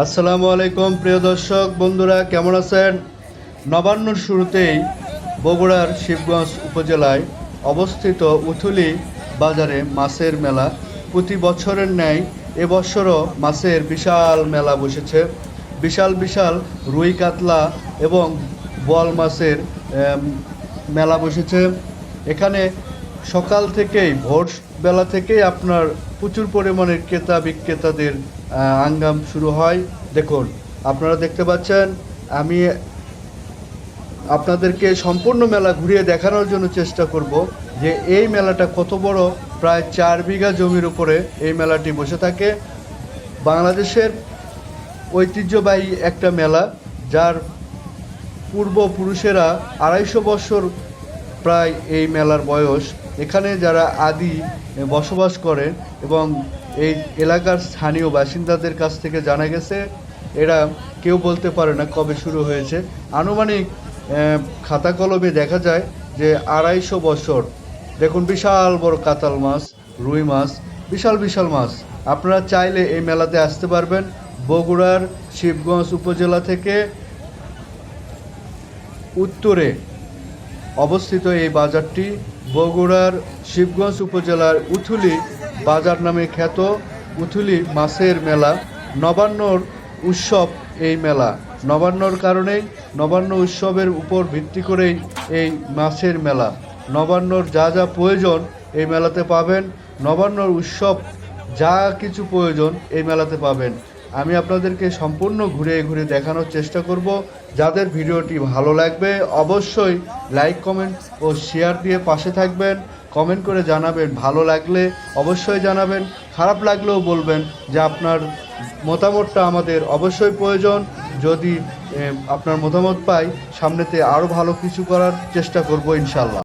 আসসালামু আলাইকুম, প্রিয় দর্শক, বন্ধুরা, কেমন আছেন? নবান্নর শুরুতেই বগুড়ার শিবগঞ্জ উপজেলায় অবস্থিত উথুলি বাজারে মাছের মেলা। প্রতি বছরের ন্যায় এবছরও মাছের বিশাল মেলা বসেছে। বিশাল বিশাল রুই কাতলা এবং বল মাছের মেলা বসেছে। এখানে সকাল থেকেই, ভোর বেলা থেকেই আপনার প্রচুর পরিমাণের ক্রেতা বিক্রেতাদের আঙ্গাম শুরু হয়। দেখুন, আপনারা দেখতে পাচ্ছেন, আমি আপনাদেরকে সম্পূর্ণ মেলা ঘুরিয়ে দেখানোর জন্য চেষ্টা করব যে এই মেলাটা কত বড়। প্রায় চার বিঘা জমির উপরে এই মেলাটি বসে থাকে। বাংলাদেশের ঐতিহ্যবাহী একটা মেলা, যার পূর্বপুরুষেরা আড়াইশো বছর প্রায় এই মেলার বয়স। এখানে যারা আদি বসবাস করেন এবং এই এলাকার স্থানীয় বাসিন্দাদের কাছ থেকে জানা গেছে, এরা কেউ বলতে পারে না কবে শুরু হয়েছে। আনুমানিক খাতা কলমে দেখা যায় যে আড়াইশো বছর। দেখুন, বিশাল বড় কাতাল মাছ, রুই মাছ, বিশাল বিশাল মাছ। আপনারা চাইলে এই মেলাতে আসতে পারবেন বগুড়ার শিবগঞ্জ উপজেলা থেকে উত্তরে। অবস্থিত এই বাজারটি বগুড়ার শিবগঞ্জ উপজেলার উথুলি বাজার নামে খ্যাত উথুলি মাছের মেলা। নবান্নর উৎসব এই মেলা। নবান্নর কারণেই নবান্ন উৎসবের উপর ভিত্তি করেই এই মাছের মেলা। নবান্নর যা যা প্রয়োজন এই মেলাতে পাবেন। নবান্নর উৎসব যা কিছু প্রয়োজন এই মেলাতে পাবেন। আমি আপনাদেরকে সম্পূর্ণ ঘুরে ঘুরে দেখানোর চেষ্টা করব। যাদের ভিডিওটি ভালো লাগবে, অবশ্যই লাইক, কমেন্ট ও শেয়ার দিয়ে পাশে থাকবেন। কমেন্ট করে জানাবেন ভালো লাগলে অবশ্যই জানাবেন, খারাপ লাগলেও বলবেন যে আপনার মতামতটা আমাদের অবশ্যই প্রয়োজন। যদি আপনার মতামত পাই, সামনেতে আরও ভালো কিছু করার চেষ্টা করব ইনশাল্লাহ